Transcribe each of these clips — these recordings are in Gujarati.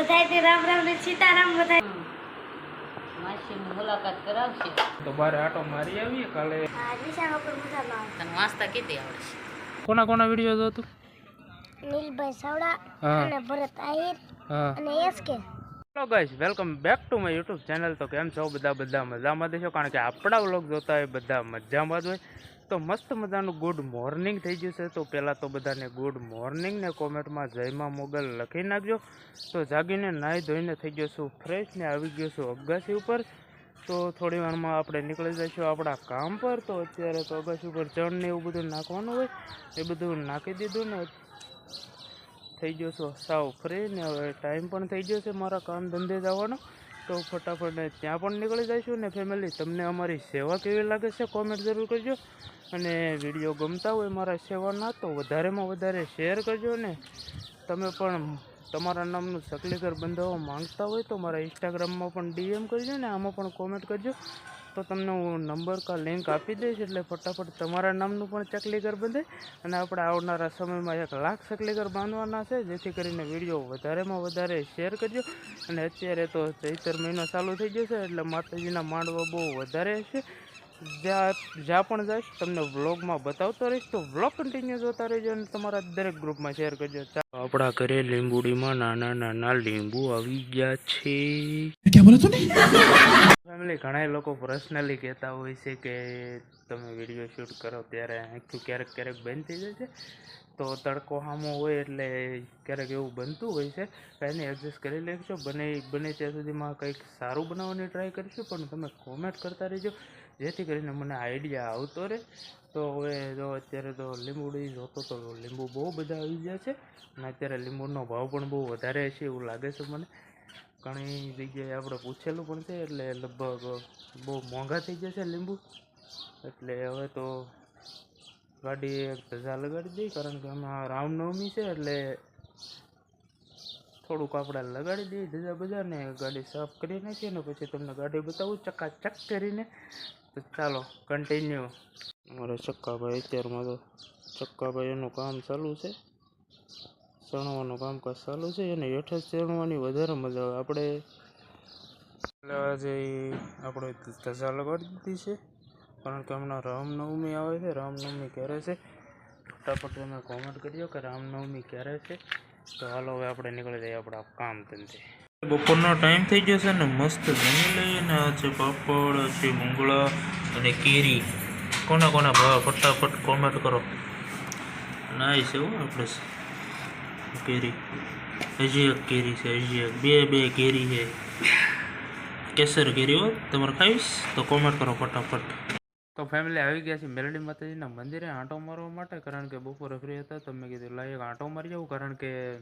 બધાય તે રામ રામ ને સીતારામ બધાય. માસીની મુલાકાત કરાવશે. તો બારે આટો મારી આવીએ કાલે. હા નિશાન ઉપર મજામાં તને વાંચતા કીધી કોના કોના વીડિયો જોતું? નીલભાઈ સવડા અને ભરત આહિર અને SK hello guys welcome back to my YouTube channel તો કેમ છો? બધા બધા મજામાં દેશો કારણ કે આપણા વ્લોગ જોતા હોય, બધા મજામાં જ હોય. તો મસ્ત મજાનું ગુડ મોર્નિંગ થઈ ગયું છે. તો પહેલાં તો બધાને ગુડ મોર્નિંગ ને કોમેન્ટમાં જયમાં મોગલ લખી નાખજો. તો જાગીને નાહી ધોઈને થઈ ગયો છું ફ્રેશ ને આવી ગયો છું અગાસી ઉપર. તો થોડી વારમાં આપણે નીકળી જઈશું આપણા કામ પર. તો અત્યારે તો અગાસી ઉપર ચણ ને એવું બધું નાખવાનું હોય. એ બધું નાખી દીધું ને થઈ છું સાવ ફ્રી, ને હવે ટાઈમ પણ થઈ છે મારા કામ ધંધે જવાનો. તો ફટાફટ ત્યાં પણ નીકળી જઈશું ને ફેમિલી તમને અમારી સેવા કેવી લાગે છે કોમેન્ટ જરૂર કરજો. અને વીડિયો ગમતા હોય મારા સેવાના, તો વધારેમાં વધારે શેર કરજો ને. તમે પણ તમારા નામનું સકલીઘર બંધાવવા માંગતા હોય તો મારા ઇન્સ્ટાગ્રામમાં પણ ડીએમ કરજો ને, આમાં પણ કોમેન્ટ કરજો. તો તમને હું નંબર કા લિંક આપી દઈશ એટલે ફટાફટ તમારા નામનું પણ ચકલીકર બંધે અને આપણે આવનારા સમયમાં એક લાખ ચકલીકર બાંધવાના છે, જેથી કરીને વીડિયો વધારેમાં વધારે શેર કરજો. અને અત્યારે તો ચૈતર મહિનો ચાલુ થઈ જશે એટલે માતાજીના માંડવા બહુ વધારે છે. જ્યાં જ્યાં પણ જઈશ તમને વ્લોગમાં બતાવતો રહીશ. તો વ્લોગ કન્ટિન્યુ જોતા રહેજો અને તમારા દરેક ગ્રુપમાં શેર કરજો. આપણા ઘરે લીંબુડીમાં નાના નાના લીંબુ આવી ગયા છે. ફેમિલી ઘણા લોકો પર્સનલી કહેતા હોય છે કે તમે વીડિયો શૂટ કરો ત્યારે આખું ક્યારેક ક્યારેક બંધ થઈ જાય છે. તો તડકો સામો હોય એટલે ક્યારેક એવું બનતું હોય છે. એને એડજસ્ટ કરી લેજો. બને બને ત્યાં સુધીમાં કંઈક સારું બનાવવાની ટ્રાય કરીશું પણ તમે કોમેન્ટ કરતા રહેજો. જેથી કરીને મને આઈડિયા આવતો રહે. તો હવે જો અત્યારે તો લીંબુડી જોતો તો લીંબુ બહુ બધા આવી ગયા છે અને અત્યારે લીંબુનો ભાવ પણ બહુ વધારે છે એવું લાગે છે મને. ઘણી જગ્યાએ આપણે પૂછેલું પણ છે એટલે લગભગ બહુ મોંઘા થઈ ગયા છે લીંબુ. એટલે હવે તો ગાડી એક ધજા લગાડી દઈ કારણ કે આમાં રામનવમી છે એટલે થોડુંક આપણે લગાડી દઈએ ધજા બધાને, ગાડી સાફ કરી નાખીએ ને પછી તમને ગાડી બતાવું, ચકાચક કરીને તો ચાલો કન્ટિન્યુ અમારે ચક્કાભાઈ અત્યારમાં તો ચક્કાભાઈ એનું કામ ચાલુ છે. ચણવાનું કામકાજ ચાલુ છે અને હેઠે જ ચણવાની વધારે મજા આવે. આપણે આજે આપણે ધજા લગાડી દીધી છે. કારણ કે હમણાં રામનવમી આવે છે, રામનવમી ક્યારે છે? ફટાફટ તમે કોમેન્ટ કરજો કે રામનવમી ક્યારે છે? તો હાલો હવે આપણે નીકળી જઈએ આપણા કામ ધંધે. બપોરનો ટાઈમ થઈ છે ને મસ્ત જમી લઈને છે પાપડ છે મુંગળા અને કેરી. કોના કોના ભાવ? ફટાફટ કોમેન્ટ કરો. નાઈ છે હો આપણે. કેરી. હજી એક કેરી છે, હજી એક. બે બે કેરી છે. કેસર કેરી હો. તમારે ખાવીશ તો કોમેન્ટ કરો ફટાફટ. તો ફેમિલી આવી ગયા છે મેલડી માતાજીના મંદિરે આંટો મારવા માટે, કારણ કે બપોરે ફ્રી હતા, તો મેં કીધું લાયક આંટો મારી જાઉં કારણ કે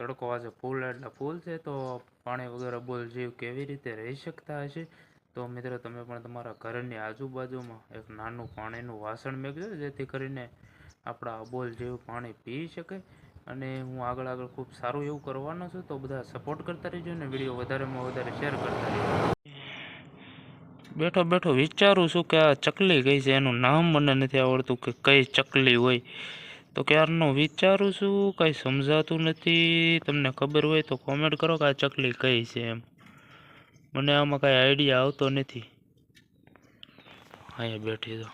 તડકો આજે ફૂલ એટલે ફૂલ છે, તો પાણી વગર અબોલ જીવ કેવી રીતે રહી શકતા હશે? તો મિત્રો, તમે પણ તમારા ઘરની આજુબાજુમાં એક નાનું પાણીનું વાસણ મેળજો જેથી કરીને આપણા અબોલ જેવું પાણી પી શકે. અને હું આગળ આગળ ખૂબ સારું એવું કરવાનો છું, તો બધા સપોર્ટ કરતા રહેજો ને વીડિયો વધારેમાં વધારે શેર કરતા રહેજો. બેઠો બેઠો વિચારું છું કે આ ચકલી કઈ છે? એનું નામ મને નથી આવડતું કે કઈ ચકલી હોય. તો ક્યારનું વિચારું છું, કંઈ સમજાતું નથી. તમને ખબર હોય તો કોમેન્ટ કરો કે આ ચકલી કઈ છે એમ. મને આમાં કાંઈ આઈડિયા આવતો નથી. અહીંયા બેઠી તો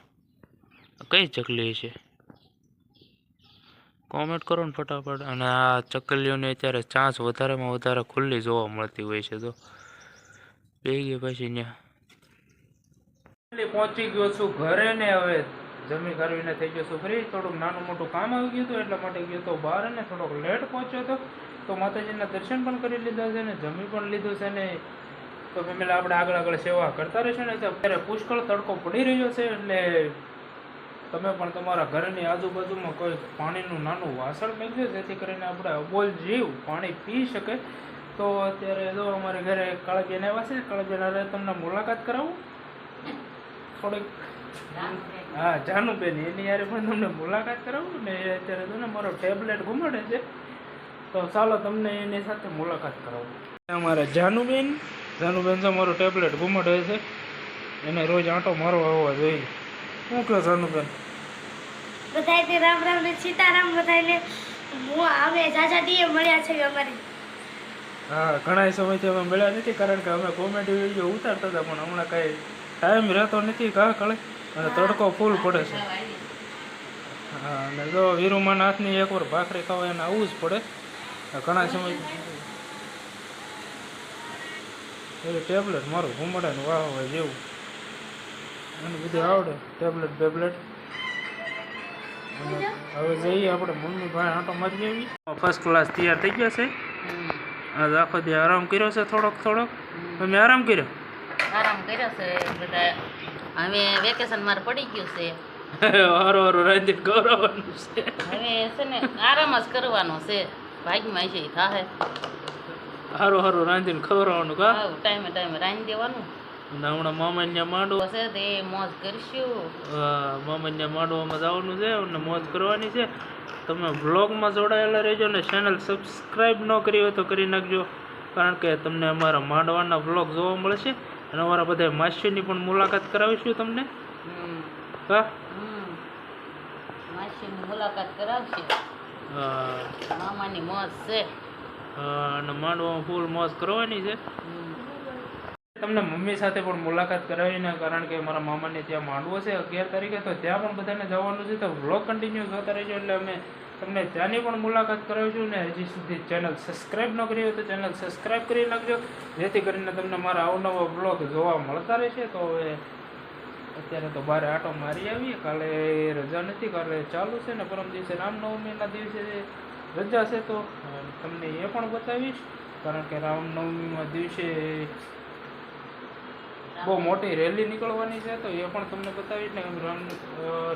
કઈ ચકલી છે? કોમેન્ટ કરો ને ફટાફટ. અને આ ચકલીઓને અત્યારે ચાંચ વધારેમાં વધારે ખુલ્લી જોવા મળતી હોય છે તો બે ગઈ પછી ત્યાં પહોંચી ગયો છું ઘરે ને હવે. જમી કરવીને થઈ ગયો. છું ફ્રી થોડુંક નાનું મોટું કામ આવી ગયું હતું, એટલા માટે ગયો તો બહાર અને થોડોક લેટ પહોંચ્યો હતો. તો માતાજીના દર્શન પણ કરી લીધા છે ને જમી પણ લીધું છે ને તો ફેમિલી આપણે આગળ આગળ સેવા કરતા રહીશું ને અત્યારે પુષ્કળ તડકો પડી રહ્યો છે એટલે તમે પણ તમારા ઘરની આજુબાજુમાં કોઈ પાણીનું નાનું વાસણ મેળવજો જેથી કરીને આપણે અબોલ જીવ પાણી પી શકે. તો અત્યારે જો અમારે ઘરે કાળજીને આવ્યા છે. કાળજેન હારે તમને મુલાકાત કરાવું. થોડીક હા જાનુબેન એની યારે પણ તમને મુલાકાત કરાવું ને એ અત્યારે તો ને મારો ટેબ્લેટ ઘુમાડે છે. તો ચાલો તમને એની સાથે મુલાકાત કરાવું. અમારા જાનુબેન જાનુબેન તો મારું ટેબ્લેટ ઘુમાડે છે. એને રોજ આંટો મારો આવવો જોઈએ. શું કહો જાનુબેન? બધાય તે રામ રામ ને સીતારામ બધાયને હું અમે જાજા દીએ મળ્યા છે અમારી. હા ઘણા સમયથી અમે મળ્યા નથી કારણ કે અમે કોમેડી વીડિયો ઉતારતા હતા પણ હમણાં કાંઈ ટાઈમ રહેતો નથી કા કળે અને તડકો ફૂલ પડે છે. હા અને જો વીરુમાના હાથની એકવાર ભાખરી ખાવા એને આવવું જ પડે. ઘણા સમય એ ટેબ્લેટ મારું ઘૂમડે ને વાહ હોય જેવું. એને બધું આવડે ટેબ્લેટ બેબ્લેટ અને હવે જઈએ આપણે મમ્મી ભાઈ આંટો મારી જઈએ ફર્સ્ટ ક્લાસ તૈયાર થઈ ગયા છે. આજ આખો દી આરામ કર્યો છે થોડોક થોડોક. તમે આરામ કર્યો? આરામ કર્યો છે બધા હવે વેકેશન મારે પડી ગયું છે. હરો હરો રાંધી ગૌરવનું છે. હવે છે ને આરામ જ કરવાનો છે. ભાગમાં છે થાહે. હરો હરો રાંધીને ખવડાવવાનું કા? હા ટાઈમે ટાઈમે રાંધી દેવાનું. હમણાં મામાન્યા માંડવો. છે તે મોજ કરશું. મામાન્યા માંડવામાં જવાનું છે અને મોજ કરવાની છે. તમે વ્લોગમાં જોડાયેલા રહેજો ને ચેનલ સબસ્ક્રાઈબ ન કરી હોય તો કરી નાખજો. કારણ કે તમને અમારા માંડવાના બ્લોગ જોવા મળશે. અને અમારા બધા માસીની પણ મુલાકાત કરાવીશું તમને. હા? માસીની મુલાકાત કરાવશે. હા, મામાની મોજ છે. અને માંડવામાં ફૂલ મોજ કરવાની છે. તમને મમ્મી સાથે પણ મુલાકાત કરાવીને કારણ કે મારા મામાને ત્યાં માંડવો છે અગિયાર તારીખે તો ત્યાં પણ બધાને જવાનું છે. તો વ્લોગ કન્ટિન્યુ કરતા રહેજો એટલે અમે તમને ત્યાંની પણ મુલાકાત કરાવીશું ને હજી સુધી ચેનલ સબસ્ક્રાઈબ ન કરી હોય તો ચેનલ સબસ્ક્રાઈબ કરી નાખજો. જેથી કરીને તમને મારા અવનવા બ્લોગ જોવા મળતા રહેશે. તો હવે અત્યારે તો બહાર આટો મારી આવીએ કાલે રજા નથી, કાલે ચાલુ છે ને પરમ દિવસે રામનવમીના દિવસે રજા છે તો તમને એ પણ બતાવીશ. કારણ કે રામનવમીના દિવસે બહુ મોટી રેલી નીકળવાની છે તો એ પણ તમને બતાવીશ ને. રામ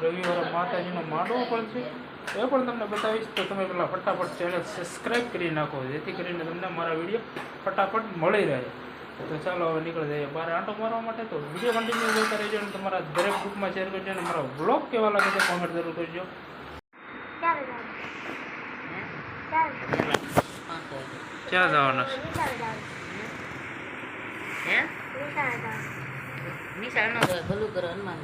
રવિવારે માતાજીનો માંડવો પણ છે. એ પણ તમને બતાવીશ તો તમે પેલા ફટાફટ ચેનલ સબસ્ક્રાઈબ કરી નાખો જેથી કરીને તમને મારા વીડિયો ફટાફટ મળી રહે. તો ચાલો હવે નીકળી જઈએ. બહાર આંટો મારવા માટે તો વીડિયો કન્ટિન્યુ જોતા રહેજો અને તમારા દરેક ગ્રુપમાં શેર કરજો અને મારા બ્લોગ કેવા લાગે છે કોમેન્ટ જરૂર કરજો. ક્યાં જવાના છે? નિશાળ નો ભલું કરો હનુમાન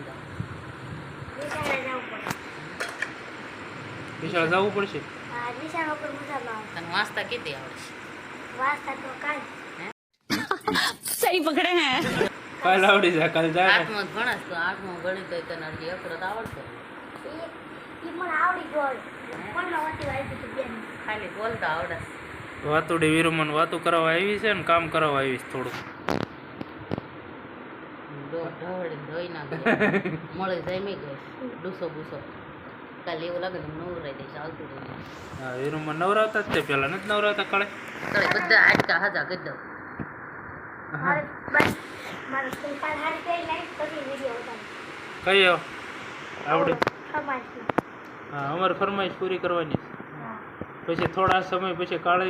નિશાળે જવું પડશે? હા નિશાળ ઉપર મજા ન આવે તને વાંચતા કેતી આવડે છે? વાસતા તો કાંઈ કાલ આવડી જાય કાલ જાય. આઠમો ભણસ તો આઠમો ગણિત હોય તને હજી અકડત આવડશે? એ મને આવડી ગયો પણ વાંચી વાંચી છે બેન? ખાલી બોલતા આવડે. વાતુડી વીરુમન વાતું કરાવવા આવી છે ને કામ કરવા આવી છે નાખે મળી જમી ગઈ ડૂસો બૂસો. કાલે એવું લાગે ને નવું રહી દઈશ આવતું રહી હા વીરુમન નવરાવતા જ તે પેલા નથી નવરાવતા કાળે કાલે બધા હાડકા હાજા કરી દઉં મારે બસ મારે સુલતાન હારી પહેરી નાખી પછી વીડિયો કઈ આવ? આવડે હા અમારે ફરમાઈશ પૂરી કરવાની છે. હા પછી થોડા સમય પછી કાલે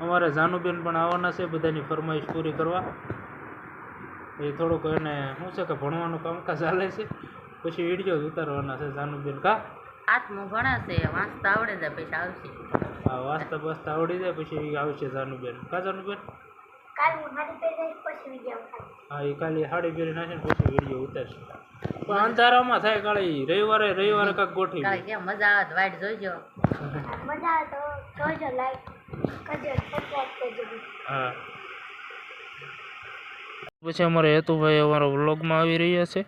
અમારે જાનુબેન પણ આવવાના છે બધાની ફરમાઈશ પૂરી કરવા એ થોડુંક એને શું છે કે ભણવાનું કામકાજ ચાલે છે પછી વીડિયો ઉતારવાના છે જાનુબેન કા આઠમું ભણાશે વાંચતા આવડે જાય પૈસા આવશે. હા વાંચતા વાંચતા આવડી જાય પછી આવશે જાનુબેન. કા જાનુબેન? કાલ હું પછી હા એ કાલે સાડી પહેરી નાખે પછી વીડિયો ઉતારશે. પણ અંધારામાં થાય કાલે રવિવારે રવિવારે કાંક ગોઠવી કાલે કેમ મજા આવે તો વાઈટ જોઈજો. મજા આવે તો જોજો લાઈક કરજો સબસ્ક્રાઈબ કરજો હા. પછી અમારે હેતુભાઈ અમારા વ્લોગમાં આવી રહ્યા છે.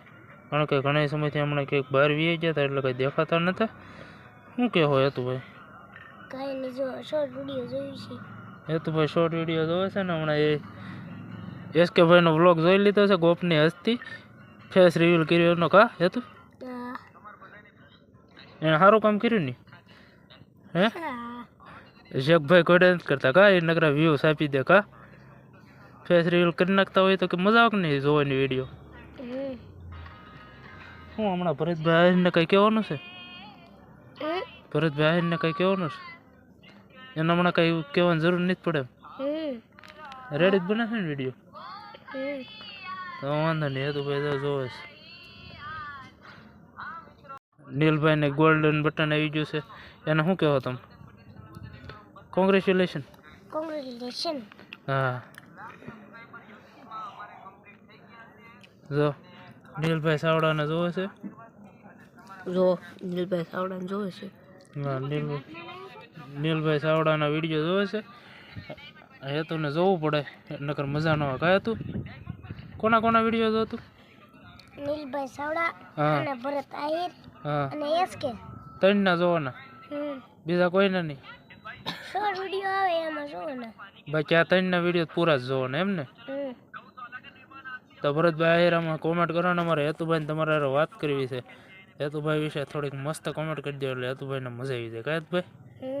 કારણ કે ઘણા સમયથી હમણાં કંઈક બહાર વી ગયા હતા એટલે કંઈ દેખાતા નતા શું કહેવો હેતુભાઈ? કઈ નહીં જો શોર્ટ વીડિયો જોયું છે. હેતુભાઈ શોર્ટ વીડિયો જોવે છે ને હમણાં એ એસ કે ભાઈનો વ્લોગ જોઈ લીધો છે ગોપની હસ્તી. ફેસ રિવ્યુલ કર્યો એનો કા હેતુ? એણે સારું કામ કર્યું ને? હે? શેખભાઈ કોડે નથી કરતા કા એ નકરા વ્યૂઝ આપી દે કા? ફેસ રિવ્યુલ કરી નાખતા હોય તો કે મજા આવે કે નહીં જોવાની વીડિયો હું હમણાં ભરતભાઈ આહિરને કંઈ કહેવાનું છે? ભરતભાઈ આહિરને કંઈ કહેવાનું છે? એને હમણાં કંઈ કહેવાની જરૂર નથી પડે રેડી જ બનાવશે ને વીડિયો તો વાંધો નહીં એ તો ભાઈ તો જોવે છે. નીલભાઈને ગોલ્ડન બટન આવી ગયું છે. એને શું કહેવા તમે? કોંગ્રેચ્યુલેશન કોંગ્રેચ્યુલેશન હા. જો. નીલભાઈ સાવડાને જોવે છે? જો નીલભાઈ સાવડાને જોવે છે. હા નીલભાઈ નીલભાઈ સાવડાના વીડિયો જોવે છે. હેતુને જોવું પડે નકર મજા ન આવે. કયા તું કોના કોના વીડિયો જો તું? નીલભાઈ સાવડા હા. અને ભરત આહિર હા. અને એસકે. ત્રણના જોવાના? હમ. બીજા કોઈના નહીં? શોર્ટ વીડિયો આવે એમાં જોવો બાકી આ ત્રણના વીડિયો પૂરા જ જોવાના એમ ને? હમ. તો ભરતભાઈ આહિરામાં કોમેન્ટ કરો ને અમારે હેતુભાઈને તમારે વાત કરવી છે. હેતુભાઈ વિશે થોડીક મસ્ત કોમેન્ટ કરી દો એટલે હેતુભાઈને મજા આવી જાય. કયાતભાઈ